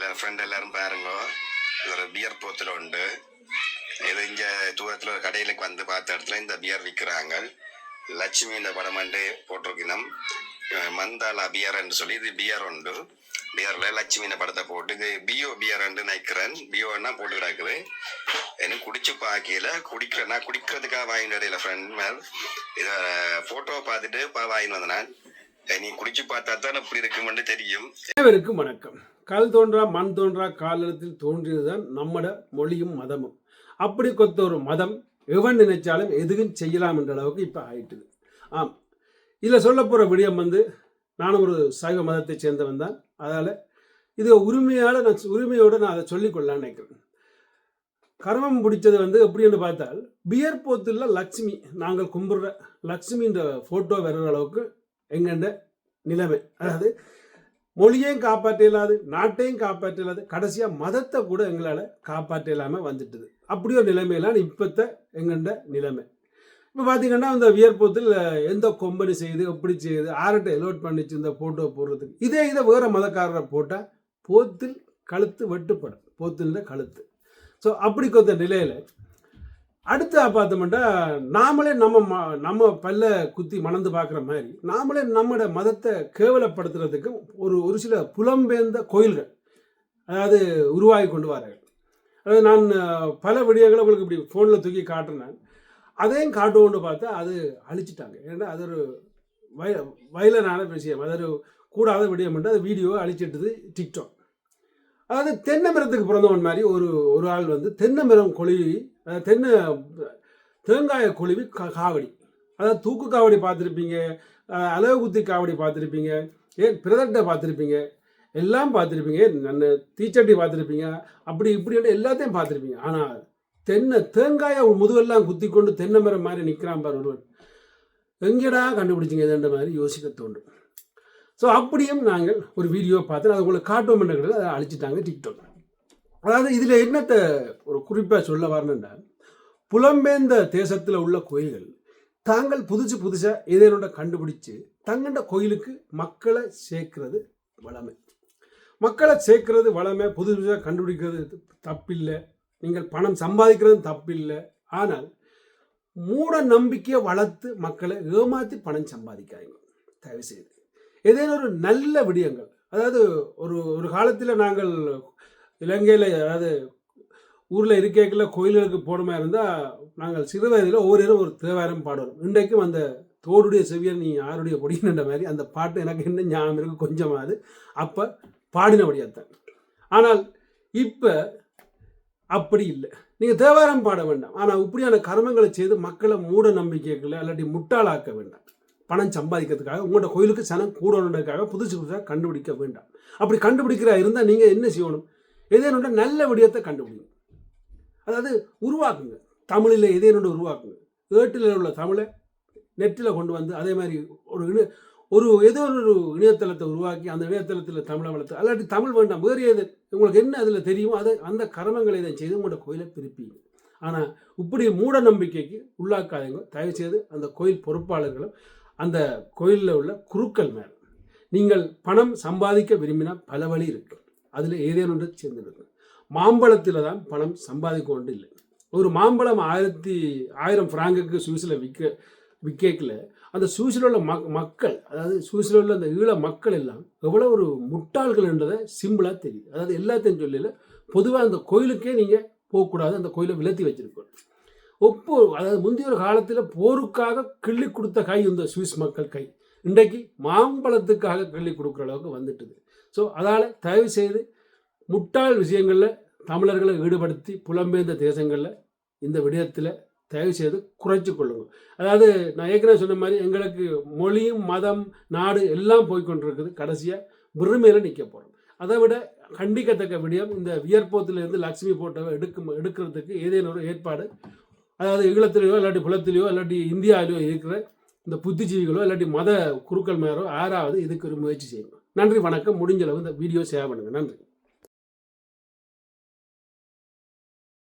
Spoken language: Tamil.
எல்லாம் ஃப்ரெண்ட் எல்லாரும் பாருங்க. இது ஒரு பியர் போத்தில் உண்டு. இது இங்க தூரத்தில் ஒரு கடையிலுக்கு வந்து பார்த்த இடத்துல இந்த பியர் விற்கிறாங்க. லட்சுமி இந்த படம் வந்து போட்டிருக்கணும். அஹ் மந்தாலா பியர் என்று சொல்லி இது பியர் உண்டு. பியர்ல லட்சுமி இந்த படத்தை போட்டு இது பியோ பியர் நினைக்கிறேன். பியோன்னா போட்டு கிடக்குது. எனக்கு குடிச்சு பார்க்கல. குடிக்கிறேன் நான் குடிக்கிறதுக்காக வாங்கிட்டு இடையில ஃப்ரெண்ட் மேல். இதை ஃபோட்டோவை பார்த்துட்டு பா வாங்கிட்டு வந்தேன் நான். நீ குடிச்சு பார்த்தா தான் இப்படி இருக்குமென்று தெரியும். வணக்கம். கல் தோன்றா மண் தோன்றா காலத்தில் தோன்றியதுதான் நம்மட மொழியும் மதமும். அப்படி கொத்த ஒரு மதம் எவன் நினைச்சாலும் எதுவும் செய்யலாம் என்ற அளவுக்கு இப்போ ஆயிட்டுது. ஆம். இதில் சொல்ல போகிற விடயம் வந்து நானும் ஒரு சைவ மதத்தை சேர்ந்தவன் தான். அதால் இது உரிமையால் நான் உரிமையோடு நான் அதை சொல்லிக்கொள்ளலாம்னு நினைக்கிறேன். கர்மம் பிடிச்சது வந்து எப்படின்னு பார்த்தால் பியர் போத்தில் லக்ஷ்மி நாங்கள் கும்பிடுற லக்ஷ்மின்ற ஃபோட்டோ வர்ற அளவுக்கு எங்கண்ட நிலைமை. அதாவது மொழியையும் காப்பாற்ற இயலாது நாட்டையும் காப்பாற்ற இயலாது கடைசியாக மதத்தை கூட எங்களால் காப்பாற்ற இல்லாமல் வந்துட்டுது. அப்படி ஒரு நிலைமையிலான இப்போத்த எங்கண்ட நிலைமை. இப்போ பார்த்தீங்கன்னா இந்த வியர்ப்பத்தில் எந்த கொம்பனி செய்யுது எப்படி செய்யுது ஆர்கிட்ட எலோட் பண்ணிச்சு இந்த ஃபோட்டோ போடுறதுக்கு? இதே இதை வேறு மதக்காரரை போட்டால் போத்தில் கழுத்து வெட்டுப்படும். போத்தில் கழுத்து. ஸோ அப்படி கொத்த நிலையில் அடுத்து பார்த்தோம்னா நாமளே நம்ம ம- நம்ம பல்ல குத்தி மணந்து பார்க்குற மாதிரி நாமளே நம்மளோட மதத்தை கேவலப்படுத்துறதுக்கு ஒரு ஒரு சில புலம்பெயர்ந்த கோயில்கள் அதாவது உருவாகி கொண்டு வராங்க அதாவது நான் பல விடயங்களை உங்களுக்கு இப்படி ஃபோனில் தூக்கி காட்டுறேன். அதையும் காட்டுவோன்னு பார்த்தா அது அழிச்சிட்டாங்க. ஏன்னா அது ஒரு வய வயலனான விஷயம். அது ஒரு கூடாத விடயம் அது வீடியோ அழிச்சிட்டுது டிக்டாக் அதாவது தென்னை மரத்துக்கு பிறந்தவன் மாதிரி ஒரு ஒரு ஆள் வந்து தென்னை மரம் கொழுவி அதாவது தென்னை தேங்காயை கொழுவி கா- காவடி. அதாவது தூக்கு காவடி பார்த்துருப்பீங்க அளவு அலகு குத்தி காவடி பார்த்துருப்பீங்க ஏன் பிரதட்டை பார்த்துருப்பீங்க எல்லாம் பார்த்துருப்பீங்க நான் தீச்சட்டி பார்த்துருப்பீங்க அப்படி இப்படி எல்லாத்தையும் பார்த்துருப்பீங்க. ஆனால் தென்னை தேங்காயை முதுவெல்லாம் குத்தி கொண்டு தென்னை மரம் மாதிரி நிற்கிறான் பார் ஒருவன். எங்கடா கண்டுபிடிச்சிங்க இதுன்ற மாதிரி யோசிக்க தோன்றும். ஸோ அப்படியும் நாங்கள் ஒரு வீடியோ பார்த்து அதை உங்களுக்கு காட்டுவோம் என்ற அதை அழிச்சிட்டாங்க டிக்டாக் அதாவது இதில் என்னத்தை ஒரு குறிப்பாக சொல்ல வரணுன்னா புலம்பெயர்ந்த தேசத்தில் உள்ள கோயில்கள் தாங்கள் புதுசு புதுசாக ஏதேனோட கண்டுபிடிச்சு தங்கண்ட கோயிலுக்கு மக்களை சேர்க்கிறது வளமை. மக்களை சேர்க்கிறது வளமை புதுசு புதுசாக கண்டுபிடிக்கிறது தப்பில்லை. நீங்கள் பணம் சம்பாதிக்கிறது தப்பில்லை. ஆனால் மூட நம்பிக்கையை வளர்த்து மக்களை ஏமாற்றி பணம் சம்பாதிக்காதீங்க. தயவு செய்து ஏதேனும் ஒரு நல்ல விடயங்கள். அதாவது ஒரு ஒரு காலத்தில் நாங்கள் இலங்கையில் அதாவது ஊரில் இருக்கேக்கில் கோயில்களுக்கு போனமாக இருந்தால் நாங்கள் சிறு வயதில் ஒவ்வொரு நேரம் ஒரு தேவாரம் பாடுவோம். இன்றைக்கும் அந்த தோடுடைய செவியர் நீ யாருடைய பொடின்ற மாதிரி அந்த பாட்டு எனக்கு என்ன ஞாபகம் இருக்கு கொஞ்சமாவது அப்போ பாடினபடியாத்தான் ஆனால் இப்போ அப்படி இல்லை. நீங்கள் தேவாரம் பாட வேண்டாம். ஆனால் இப்படியான கர்மங்களை செய்து மக்களை மூட நம்பிக்கைகளை இல்லாட்டி முட்டாளாக்க வேண்டாம். பணம் சம்பாதிக்கிறதுக்காக உங்களோட கோயிலுக்கு சனம் கூடணுன்றதுக்காக புதுசு புதுசாக கண்டுபிடிக்க வேண்டாம். அப்படி கண்டுபிடிக்கிறா இருந்தால் நீங்கள் என்ன செய்யணும்? எதேனோட நல்ல விடயத்தை கண்டுபிடிங்க. அதாவது உருவாக்குங்க. தமிழில் எதேனோட உருவாக்குங்க. ஏட்டில் உள்ள தமிழை நெட்டில் கொண்டு வந்து அதே மாதிரி ஒரு இணை ஒரு ஏதோ ஒரு இணையதளத்தை உருவாக்கி அந்த இணையதளத்தில் தமிழை வளர்த்து அல்லாட்டி தமிழ் வேண்டாம் வேறு எது உங்களுக்கு என்ன அதில் தெரியுமோ அதை அந்த கர்மங்களை இதை செய்து உங்களோட கோயிலை திருப்பிங்க. ஆனால் இப்படி மூட நம்பிக்கைக்கு உள்ளாக்காதீங்க. தயவு செய்து அந்த கோயில் பொறுப்பாளர்களும் அந்த கோயிலில் உள்ள குருக்கள் மேல். நீங்கள் பணம் சம்பாதிக்க விரும்பினால் பல வழி இருக்கு. அதில் ஏதேனும் ஒன்று சேர்ந்துருக்கு மாம்பழத்தில் தான் பணம் சம்பாதிக்க ஒன்று இல்லை. ஒரு மாம்பழம் ஆயிரத்தி ஆயிரம் ஃப்ராங்குக்கு சுவிஸில் விற்க விற்கல அந்த சுவிஸில் உள்ள மக் மக்கள் அதாவது சுவிஸில் உள்ள அந்த ஈழ மக்கள் எல்லாம் எவ்வளோ ஒரு முட்டாள்கள் என்றதை சிம்பிளாக தெரியுது. அதாவது எல்லாத்தையும் சொல்லல பொதுவாக அந்த கோயிலுக்கே நீங்கள் போகக்கூடாது. அந்த கோயிலை விலத்தி வச்சுருக்கணும். ஒப்பு அதாவது முந்தைய ஒரு காலத்தில் போருக்காக கிள்ளி கொடுத்த கை இந்த சுவிஸ் மக்கள் கை. இன்றைக்கு மாம்பழத்துக்காக கிள்ளி கொடுக்குற அளவுக்கு வந்துட்டுது. ஸோ அதால் தயவு செய்து முட்டாள் விஷயங்களில் தமிழர்களை ஈடுபடுத்தி புலம்பெயர்ந்த தேசங்களில் இந்த விடயத்தில் தயவு செய்து குறைச்சி கொள்ளுங்க. அதாவது நான் ஏற்கனவே சொன்ன மாதிரி எங்களுக்கு மொழியும் மதம் நாடு எல்லாம் போய்கொண்டிருக்குது கடைசியாக விருமையில் நிற்க போகிறோம் அதை விட கண்டிக்கத்தக்க விடயம் இந்த வியர்ப்பத்திலிருந்து லக்ஷ்மி போட்டோவை எடுக்கும் எடுக்கிறதுக்கு ஏதேனும் ஒரு ஏற்பாடு அதாவது ஈழத்திலேயோ இல்லாட்டி புலத்திலேயோ இல்லாட்டி இந்தியாவிலேயோ இருக்கிற இந்த புத்திஜீவிகளோ இல்லாட்டி மத குருக்கள் மேரோ யாராவது இதுக்கு ஒரு முயற்சி செய்யணும்? நன்றி வணக்கம். முடிஞ்சளவு இந்த வீடியோ ஷேர் பண்ணுங்கள் நன்றி.